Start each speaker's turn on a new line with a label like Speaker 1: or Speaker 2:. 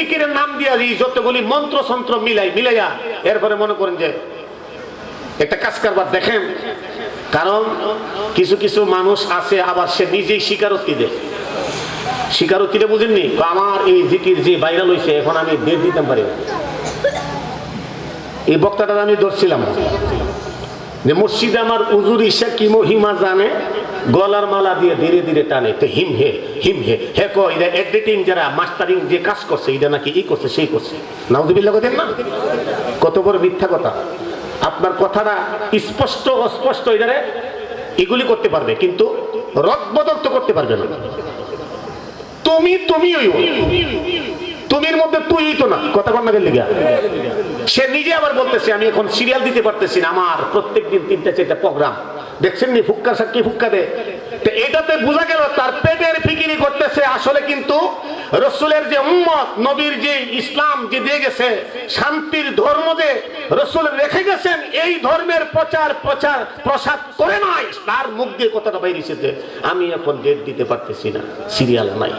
Speaker 1: জিকিরের নাম দিয়া দিই, যতগুলি মন্ত্র সন্ত্র মিলাই, মিলাইয়া। এরপরে মনে করেন যে, একটা কাজ কারবার দেখেন, কারণ কিছু কিছু মানুষ আছে, আবার সে নিজেই স্বীকারোক্তি দেয়। স্বীকারোক্তিটা বুঝেননি? আমার এই জিকির যে ভাইরাল হয়েছে এখন আমি ডেট দিতে পারি এই বক্তাটা আমি ধরছিলাম। যে মসজিদে আমার উজুর ইসা কি মহিমা জানে? গলার মালা দিয়ে ধীরে ধীরে টানে, তো হিম হে হিম হে। হে কো যারা মাস্টারিং যে কাজ করছে এটা নাকি ই করছে, সেই করছে। নাউজুবিল্লাহ না? কত বড় মিথ্যা কথা। আপনার কথাটা স্পষ্ট, অস্পষ্ট এটারে এগুলি করতে পারবে, কিন্তু রদ বদল তো করতে পারবে না। তুমি তুমি তুমির মধ্যে তুই তো না। কথা কন্যা লিগা? সে নিজে আবার বলতেছে, আমি এখন সিরিয়াল দিতে পারতেছি না। আমার প্রত্যেক দিন তিনটা, চারটা প্রোগ্রাম দেখছেন নি ফুক্কা সাক্ষী, ফুক্কা দে। তো এটাতে বোঝা গেল তার পেটের ফিকিরি করতেছে। আসলে কিন্তু রসুলের যে উম্মত, নবীর যে ইসলাম যে দিয়ে গেছে, শান্তির ধর্ম যে রসুল রেখে গেছেন, এই ধর্মের প্রচার প্রচার, প্রসার করে নয়। তার মুখ দিয়ে কথাটা বাইরেছে যে আমি এখন ডেট দিতে পারতেছি না। সিরিয়াল নাই।